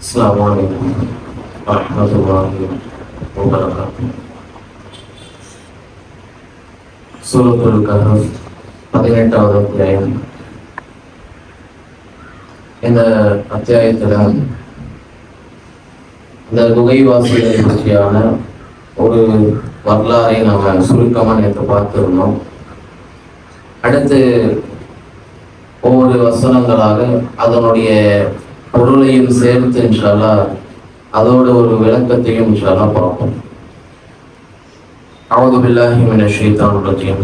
السلام عليكم ورحمة الله وبركاته சூரத்துல் கஹஃப் பதினெட்டாவது அத்தியாயம் இந்த அத்தியாயத்துல இந்த குகைவாசிகளை பற்றியான ஒரு வரலாறை நாம சுருக்கமா நேற்று பார்த்திருந்தோம் அடுத்து ஒவ்வொரு வசனங்களாக அதனுடைய பொருளையும் சேர்த்து இன்ஷால்லா அதோட ஒரு விளக்கத்தையும் இன்ஷால்லா பார்ப்போம் أعوذ بالله من الشيطان الرجيم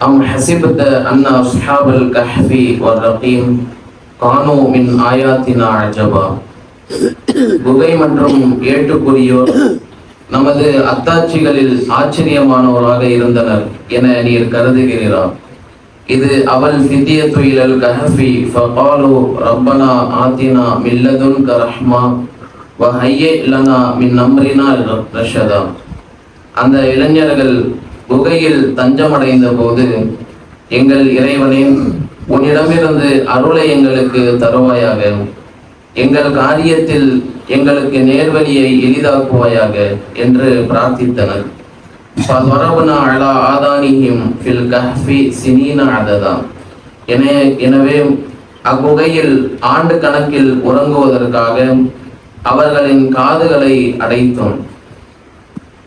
أم حسبت أن أصحاب الكهف والرقيم كانوا من آياتنا عجبا குகை மற்றும் ஏட்டுக்குரியோர் நமது அத்தாட்சிகளில் ஆச்சரியமானவராக இருந்தனர் என நீர் இது அவள் ஃபிதிய துயிலல் கஹபி ஃபகாலு ரப்பனா ஆத்தினா மில்லதுன் கரஹ்மா வஹையே லனா மின் அம்ரினா ரஷதா. அந்த இளைஞர்கள் குகையில் தஞ்சமடைந்த போது எங்கள் இறைவனே உன்னிடமிருந்து அருளை எங்களுக்கு தருவாயாக. எங்கள் காரியத்தில் எங்களுக்கு நேர்வழியை எளிதாக்குவாயாக என்று பிரார்த்தித்தனர். ஃபதரபுனா அலா ஆதானிஹிம் ஃபில் கஹ்ஃபி சினீன அததா எனவே அக்குகையில் ஆண்டு கணக்கில் உறங்குவதற்காக அவர்களின் காதுகளை அடைத்தோம்.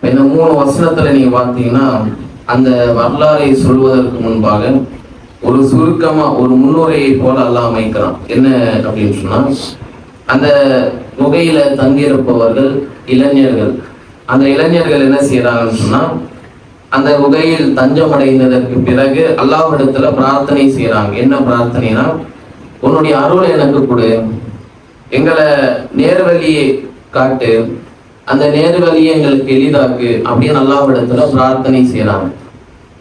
இந்த மூணு வசனத்துல நீங்க பார்த்தீங்கன்னா அந்த வரலாறை சொல்வதற்கு முன்பாக ஒரு சுருக்கமா ஒரு முன்னுரையை போல அல்லாஹ் அமைக்கிறான். என்ன அப்படின்னு சொன்னா அந்த குகையில தங்கியிருப்பவர்கள் இளைஞர்கள். அந்த இளைஞர்கள் என்ன செய்யறாங்கன்னு சொன்னா அந்த குகையில் தஞ்சம் அடைந்ததற்கு பிறகு அல்லாவிடத்துல பிரார்த்தனை செய்யறாங்க என்ன பிரார்த்தனைனா உன்னுடைய அருளை எனக்கு கொடு. எங்களை நேர்வழியை காட்டு. அந்த நேர்வழியை எங்களுக்கு எளிதாக்கு அப்படின்னு அல்லாவிடத்துல பிரார்த்தனை செய்யறாங்க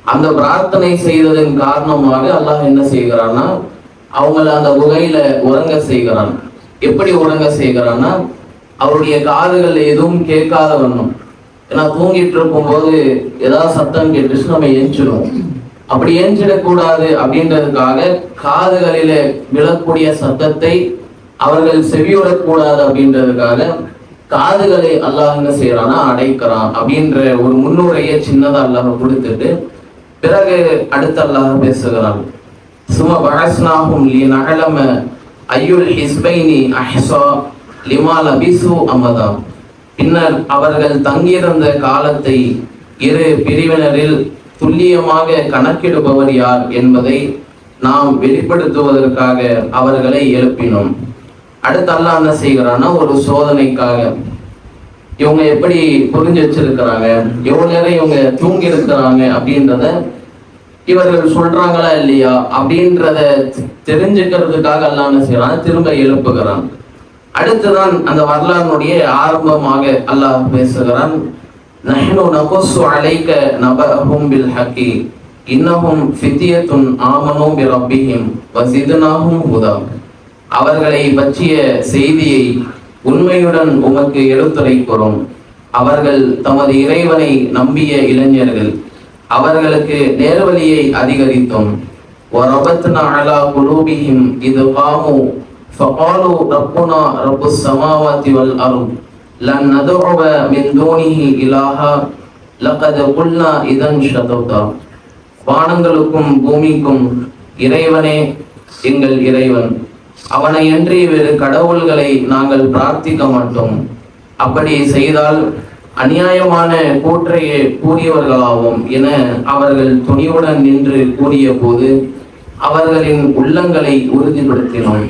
அந்த பிரார்த்தனை செய்ததன் காரணமாக அல்லாஹ் என்ன செய்கிறான்னா அவங்கள அந்த குகையில உறங்க செய்கிறான். எப்படி உறங்க செய்கிறான்னா அவருடைய காதுகள் எதுவும் கேட்காத வண்ணம். ஏன்னா தூங்கிட்டு இருக்கும்போது ஏதாவது சத்தம் கேட்டுச்சு நம்ம ஏஞ்சிடும் அப்படி ஏஞ்சிடக்கூடாது அப்படின்றதுக்காக காதுகளில விழக்கூடிய சத்தத்தை அவர்கள் செவியுறக்கூடாது அப்படின்றதுக்காக காதுகளை அல்லாஹ் என்ன செய்யறான்னா அடைக்கிறான் அப்படின்ற ஒரு முன்னுரையை சின்னதா அல்லாஹ் கொடுத்துட்டு பிறகு அடுத்து அல்லாஹ் பேசுகிறான். சும பழஸ்னாகும் லீ நகலம ஐயுல் ஹிஸ்பைனி அஹ்சா லிமா லபிசு அமதா பின்னர் அவர்கள் தங்கியிருந்த காலத்தை இரு பிரிவினரில் துல்லியமாக கணக்கிடுபவர் யார் என்பதை நாம் வெளிப்படுத்துவதற்காக அவர்களை எழுப்பினோம். அடுத்து அல்லாஹ் என்ன செய்கிறான்னா ஒரு சோதனைக்காக. இவங்க எப்படி புரிஞ்சு வச்சிருக்கிறாங்க? எவ்வளோ நேரம் இவங்க தூங்கி இருக்கிறாங்க அப்படின்றத இவர்கள் சொல்றாங்களா இல்லையா அப்படின்றத தெரிஞ்சுக்கிறதுக்காக அல்லாஹ் என்ன செய்யறான் திரும்ப எழுப்புகிறான். அடுத்துதான் அந்த வரலாறுனுடைய ஆரம்பமாக அல்லாஹ் பேசுகிறான். நஹ்னு நகுஸு அலைக நபஹும் பில் ஹக்கி இன்னஹும் ஃபித்யத்துன் ஆமனு பி ரப்பிஹிம் வஸிதுனாஹும் ஹுதா. அவர்களை பற்றிய செய்தியை உண்மையுடன் உமக்கு எடுத்துரைக்கிறோம். அவர்கள் தமது இறைவனை நம்பிய இளைஞர்கள். அவர்களுக்கு நேர்வழியை அதிகரித்தோம். ஒரு ஒரபத்னா அலா குலூபிஹிம் இது பாமு فَقَالُوا رَبُّنَا رَبُّ السَّمَاوَاتِ وَالْأَرْضِ لَن نَّدْعُوَ مِن دُونِهِ إِلَٰهًا لَقَدْ قُلْنَا إِذًا شَطَطًا வானங்களுக்கும் பூமிக்கும் இறைவனே எங்கள் இறைவன் அவனை அன்றி வேறு கடவுள்களை நாங்கள் பிரார்த்திக்க மாட்டோம் அப்படி செய்தால் அநியாயமான கூற்றையே கூறியவர்களாவோம் என அவர்கள் துணிவுடன் நின்று கூறிய போது அவர்களின் உள்ளங்களை உறுதிப்படுத்தினோம்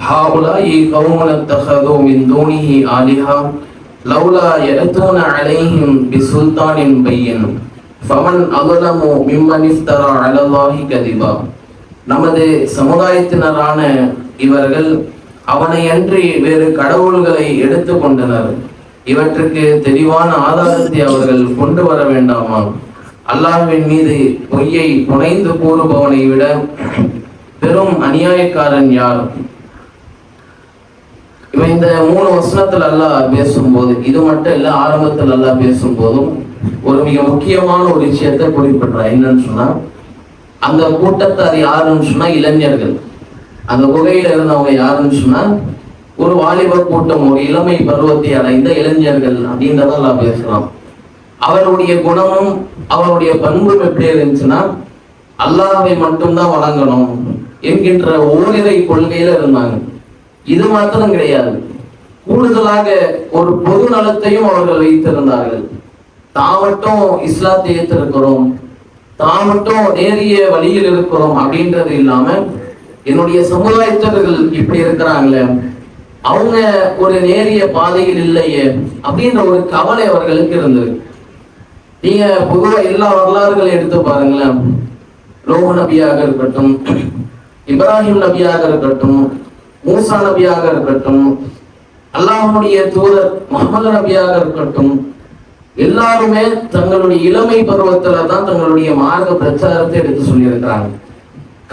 ஹாவுலாயி கவுமனத்தகதோ மின் தூணிஹி ஆலிஹா லவ்லா எலத்தோன அலைஹிம் பிசுல்தானின் பையன் ஃபமன் அகலமோ மிம்மன் இஃப்தரா அலல்லாஹி கதிபா நமது சமுதாயத்தினரான இவர்கள் அவனை அன்றி வேறு கடவுள்களை எடுத்து கொண்டனர். இவற்றுக்கு தெளிவான ஆதாரத்தை அவர்கள் கொண்டு வர வேண்டாமா அல்லாஹ்வின் மீது பொய்யை புனைந்து கூறுபவனை விட பெரும் அநியாயக்காரன் யார்? இவன் இந்த மூணு வசனத்தில் அல்லாஹ் பேசும்போது இது மட்டும் இல்லை ஆரம்பத்தில் அல்லாஹ் பேசும்போதும் ஒரு மிக முக்கியமான ஒரு விஷயத்தை குறிப்பிடுறான். என்னன்னு சொன்னா அந்த கூட்டத்தார் யாருன்னு சொன்னா இளைஞர்கள். அந்த குகையில இருந்தவங்க யாருன்னு சொன்னா ஒரு வாலிப கூட்டம் ஒரு இளமை பருவத்தை அடைந்த இளைஞர்கள் அப்படின்றதெல்லாம் பேசலாம் அவருடைய குணமும் அவருடைய பண்பும் எப்படி இருந்துச்சுன்னா அல்லாவை மட்டும்தான் வழங்கணும் என்கின்ற ஓரிரை கொள்கையில இருந்தாங்க. இது மாத்திரம் கிடையாது. கூடுதலாக ஒரு பொது நலத்தையும் அவர்கள் வைத்திருந்தார்கள். தான் மட்டும் இஸ்லாத்தை ஏற்றிருக்கிறோம். தான் மட்டும் நேரிய வழியில் இருக்கிறோம் அப்படின்றது இல்லாம என்னுடைய சமுதாயத்தவர்கள் இப்படி இருக்கிறாங்களே. அவங்க ஒரு நேரிய பாதையில் இல்லையே அப்படின்ற ஒரு கவலை அவர்களுக்கு இருந்தது. நீங்க பொதுவா எல்லா வரலாறுகளையும் எடுத்து பாருங்களேன். நோஹ நபியாக இருக்கட்டும் இப்ராஹிம் நபியாக இருக்கட்டும் மூசா நபியாக இருக்கட்டும் அல்லாஹுடைய தூதர் முகமது நபியாக இருக்கட்டும் எல்லாருமே தங்களுடைய இளமை பருவத்துல தான் தங்களுடைய மார்க்க பிரச்சாரத்தை எடுத்து சொல்லியிருக்கிறாங்க.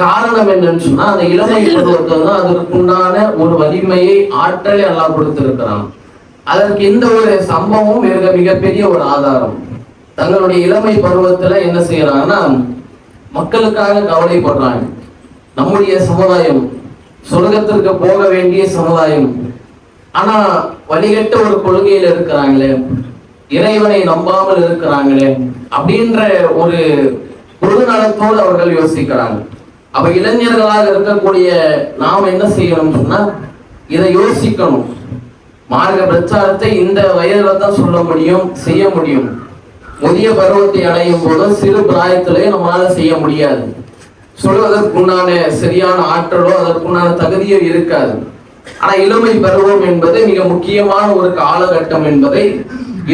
காரணம் என்னன்னு சொன்னா அந்த இளமை பருவத்தில் தான் அதற்குண்டான ஒரு வலிமையை ஆற்றலை எல்லாம் கொடுத்திருக்கிறான். அதற்கு இந்த ஒரு சம்பவம் மிக மிகப்பெரிய ஒரு ஆதாரம். தங்களுடைய இளமை பருவத்துல என்ன செய்யறாங்கன்னா மக்களுக்காக கவலைப்படுறாங்க. நம்முடைய சமுதாயம் சொர்க்கத்திற்கு போக வேண்டிய சமுதாயம். ஆனா வழிகட்ட ஒரு கொள்கையில இருக்கிறாங்களே இறைவனை நம்பாமல் இருக்கிறாங்களே அப்படின்ற ஒரு பொது நலத்தோடு அவர்கள் யோசிக்கிறாங்க. அப்ப இளைஞர்களாக இருக்கக்கூடிய நாம் என்ன செய்யணும் சொன்னா இதை யோசிக்கணும். மார்க்க பிரச்சாரத்தை இந்த வயதுல தான் சொல்ல முடியும் செய்ய முடியும். முதிய பருவத்தை அடையும் போது சிறு பிராயத்திலே நம்மளால செய்ய முடியாது. சொல்வதற்குண்டான சரியான ஆற்றலோ அதற்குண்டான தகுதியோ இருக்காது. ஆனா இளமை பருவம் என்பது மிக முக்கியமான ஒரு காலகட்டம் என்பதை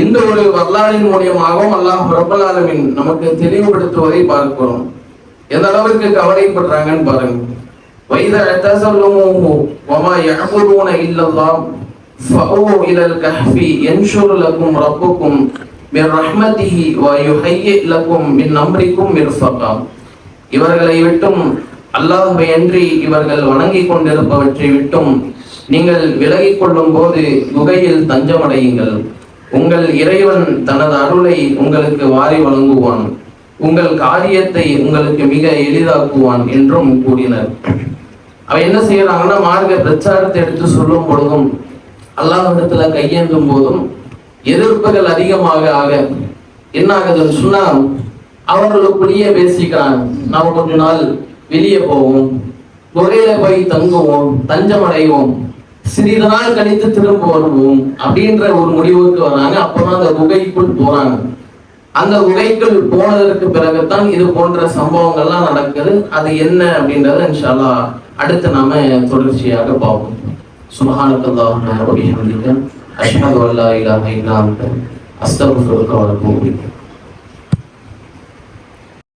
இந்த ஒரு வரலாறின் மூலியமாகவும் அல்லாஹ் ரப்பல் நமக்கு தெளிவுபடுத்துவதை பார்க்கிறோம். எந்த அளவுக்கு கவலைப்படுறாங்கன்னு பாருங்க. வைத தசல்லுமூஹு வமா யஅபுதூன இல்லல்லாஹ் ஃபஅவு இலல் கஹ்ஃபி யன்ஷுர் லக்கும் ரப்புக்கும் மின் ரஹ்மதிஹி வ யுஹய்யி லக்கும் மின் அம்ரிக்கும் மிர்ஃபகா. இவர்களை விட்டும் அல்லாஹுவை அன்றி இவர்கள் வணங்கிக் கொண்டிருப்பவற்றை விட்டும் நீங்கள் விலகிக் கொள்ளும் போது குகையில் தஞ்சமடையுங்கள். உங்கள் இறைவன் தனது அருளை உங்களுக்கு வாரி வழங்குவான். உங்கள் காரியத்தை உங்களுக்கு மிக எளிதாக்குவான் என்றும் கூறினர். அவ என்ன செய்யறாங்கன்னா மார்க்க பிரச்சாரத்தை எடுத்து சொல்லும் பொழுதும் அல்லாஹிடத்துல கையேந்தும் போதும் எதிர்ப்புகள் அதிகமாக ஆக என்ன ஆகுதுன்னு சொன்னா அவர்களுக்குள்ளேயே பேசிக்கிறாங்க நாம கொஞ்ச நாள் வெளியே போவோம். குகையில போய் தங்குவோம் தஞ்சம் அடைவோம் சிறிது நாள் கழித்து திரும்ப வருவோம் அப்படின்ற ஒரு முடிவுக்கு வராங்க. அப்பதான் அந்த குகைக்குள் போறாங்க. அந்த குகைக்குள் போனதற்கு பிறகுதான் இது போன்ற சம்பவங்கள்லாம் நடக்குது. அது என்ன அப்படின்றத இன்ஷால்லா அடுத்து நாம தொடர்ச்சியாக பார்ப்போம். சுபஹானக்கல்லாஹும்ம வ அஷ்ஹது அல்லா இலாஹ இல்லா அன்த அஸ்தக்ஃபிருக வ